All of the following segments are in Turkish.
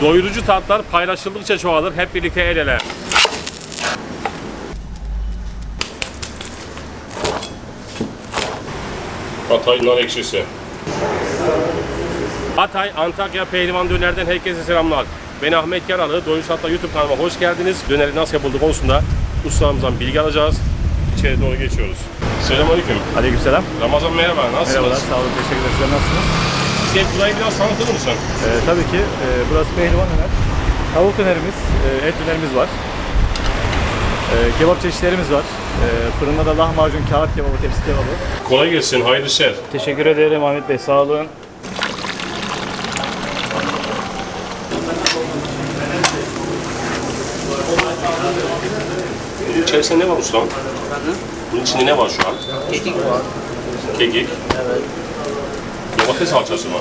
Doyurucu tatlar paylaşıldıkça çoğalır. Hep birlikte el ele. Hatay nar ekşisi. Hatay, Antakya, Pehlivan Döner'den herkese selamlar. Ben Ahmet Yaralı. Doyurucu Tatlar YouTube kanalıma hoş geldiniz. Döneri nasıl yapıldığı konusunda ustamızdan bilgi alacağız. İçeri doğru geçiyoruz. Selamünaleyküm. Aleykümselam. Ramazan merhaba. Nasılsınız? Merhabalar, sağ olun, teşekkür ederim. Sizler nasılsınız? Sen burayı biraz tanıtır mısın? Ee, tabii ki e, burası Pehlivan Döner. Tavuk dönerimiz, e, et dönerimiz var. E, kebap çeşitlerimiz var. E, fırında da lahmacun, kağıt kebabı, tepsi kebabı. Kolay gelsin. Hayırlı işler. Teşekkür ederim Ahmet Bey, sağ olun. İçerisinde ne var ustam? Bunun içinde ne var şu an? Kekik var. Kekik. Evet. Domates salçası mı?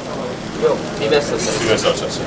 Yok. Biber salçası. Biber salçası.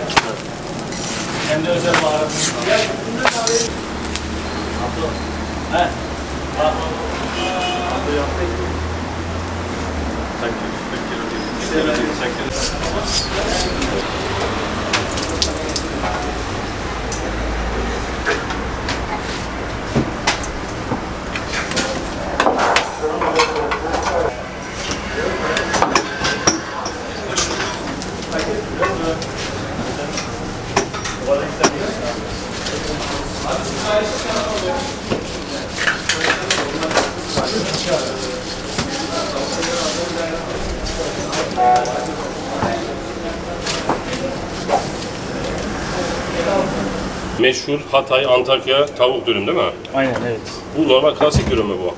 Meşhur Hatay, Antakya tavuk dürüm değil mi? Aynen, evet. Bu normal klasik dürüm mü bu?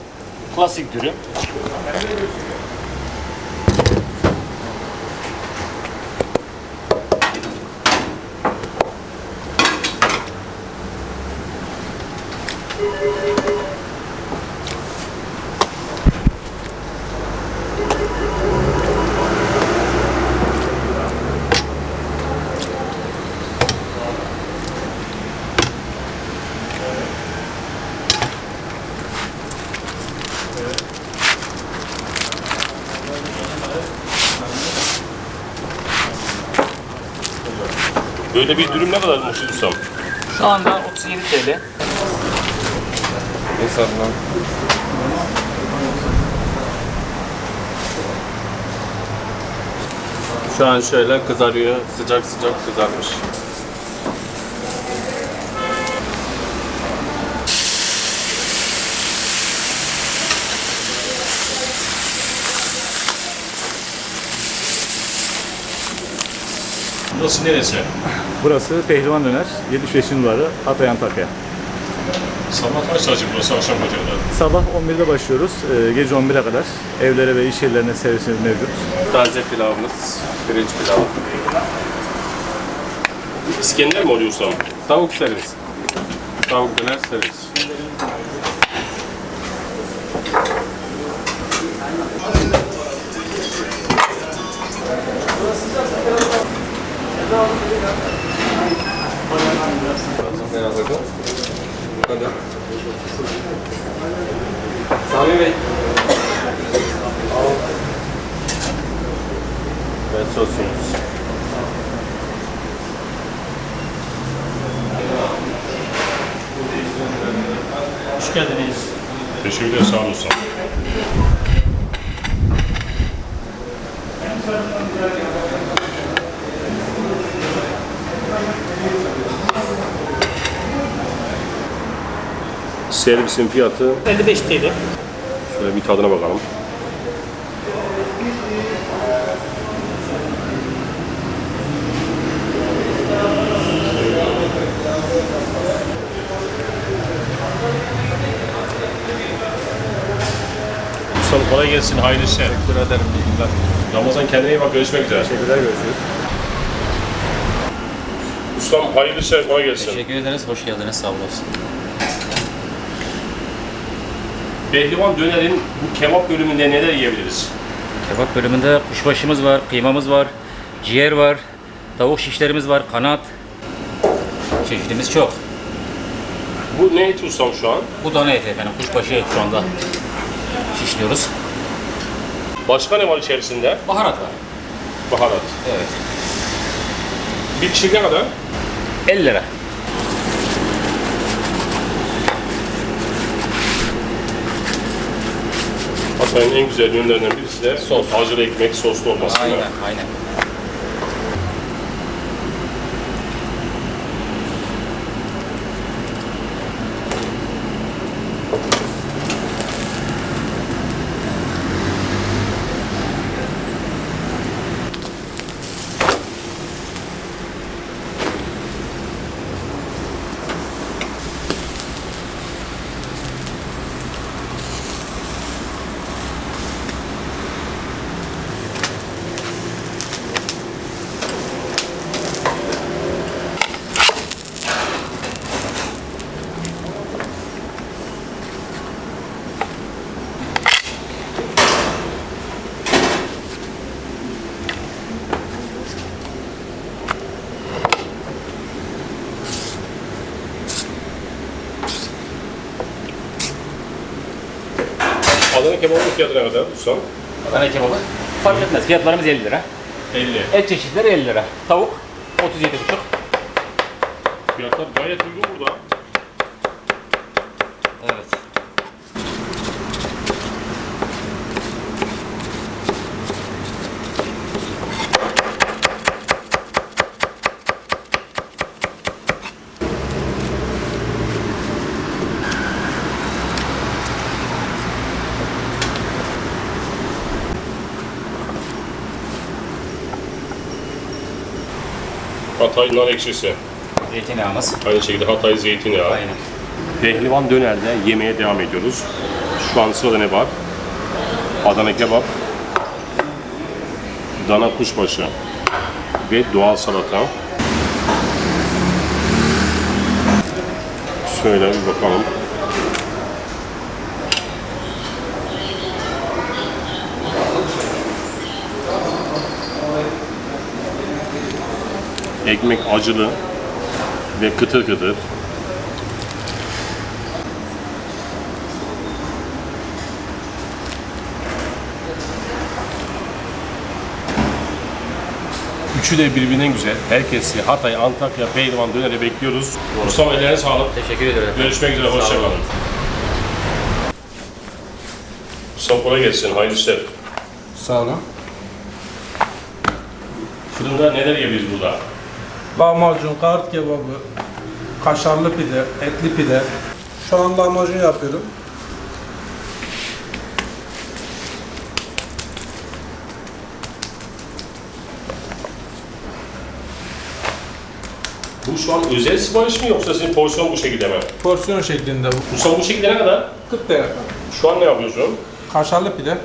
Klasik dürüm. Böyle bir dürüm ne kadar ustam? Şu anda 37 TL. Şu an şöyle kızarıyor, sıcak sıcak kızarmış. Burası neresi? Burası Pehlivan Döner, 75 numara Hatay Antakya. Sabah kaç açık burası akşam kaç? Sabah 11'de başlıyoruz, e, gece 11'e kadar. Evlere ve iş yerlerine servisimiz mevcut. Taze pilavımız, pirinç pilavı. İskender mi oluyor ustam? Tavuk servis. Tavuk döner servis. Sami Bey. Ve sosumuz. Hoş geldiniz. Teşekkürler sağ olun Servisin fiyatı 55 TL. şöyle bir tadına bakalım. Ustam kolay gelsin, hayırlı işler. Teşekkür ederim. Ramazan kendine iyi bak, görüşmek üzere. Teşekkürler, görüşürüz. Ustam hayırlı işler, kolay gelsin. Teşekkür ederiz. Hoş geldiniz. Sağ olasın. Behlivan Döner'in bu kebap bölümünde neler yiyebiliriz? Kebap bölümünde kuşbaşımız var, kıymamız var, ciğer var, tavuk şişlerimiz var, kanat. Çeşitimiz çok. Bu ne eti ustam şu an? Bu dana eti efendim, kuşbaşı şu anda şişliyoruz. Başka ne var içerisinde? Baharat var. Baharat. Evet. Bir kişi ne kadar? 50 lira. Hatay'ın en güzel yönlerinden birisi de sos. Acılı ekmek soslu olması. değil mi? Aynen, kebabının fiyatı ne kadar ustam? Adana kebabı fark etmez. Fiyatlarımız 50 lira. 50. Et çeşitleri 50 lira. Tavuk 37,5. Fiyatlar gayet uygun burada. Evet. Hatay nar ekşisi. Zeytinyağımız. Aynı şekilde Hatay zeytinyağı. Aynen. Pehlivan dönerde yemeğe devam ediyoruz. Şu an sırada ne var? Adana kebap, dana kuşbaşı ve doğal salata. Şöyle bir bakalım. Ekmek acılı ve kıtır kıtır. Üçü de birbirinden güzel. Herkesi Hatay, Antakya, Pehlivan dönere bekliyoruz. Mustafa ellerine sağlık. Teşekkür ederim. Görüşmek üzere, hoşçakalın. Mustafa kolay gelsin, hayırlı işler. Sağ olun. Fırında neler yiyoruz burada? Lahmacun, kart kebabı, kaşarlı pide, etli pide. Şu an lahmacun yapıyorum. Bu şu an özel sipariş mi yoksa sizin porsiyon bu şekilde mi? Porsiyon şeklinde bu. Mustafa bu şekilde ne kadar? 40 TL. Şu an ne yapıyorsun? Kaşarlı pide.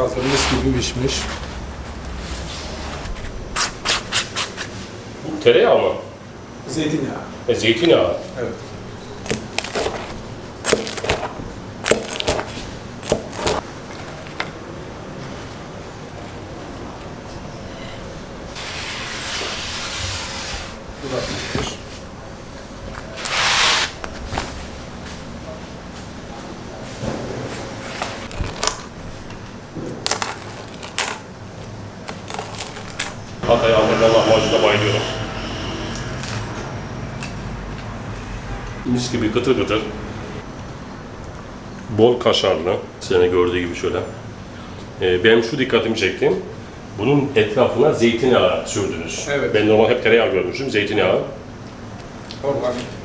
Hazır mis gibi pişmiş. Bu tereyağı mı? Zeytinyağı. E, zeytinyağı. Evet. Bu da Antakya lahmacuna bayılıyorum. Mis gibi kıtır kıtır. Bol kaşarlı. Sene gördüğü gibi şöyle. Ee, benim şu dikkatimi çekti. Bunun etrafına zeytinyağı sürdünüz. Evet. Ben normal hep tereyağı görmüşüm, zeytinyağı. Organik.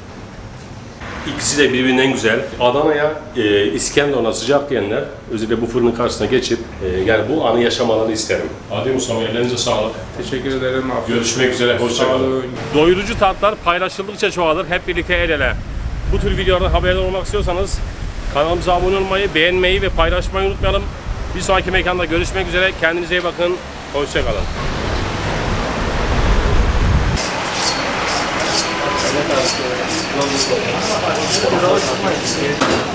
İkisi de birbirinden güzel. Adana'ya, e, İskenderun'a sıcak diyenler özellikle bu fırının karşısına geçip e, yani bu anı yaşamalarını isterim. Adi Mustafa ellerinize sağlık. Teşekkür ederim. Afiyet Görüşmek üzere, hoşçakalın. Doyurucu tatlar paylaşıldıkça çoğalır. Hep birlikte el ele. Bu tür videolardan haberdar olmak istiyorsanız kanalımıza abone olmayı, beğenmeyi ve paylaşmayı unutmayalım. Bir sonraki mekanda görüşmek üzere. Kendinize iyi bakın. Hoşçakalın. Evet abi.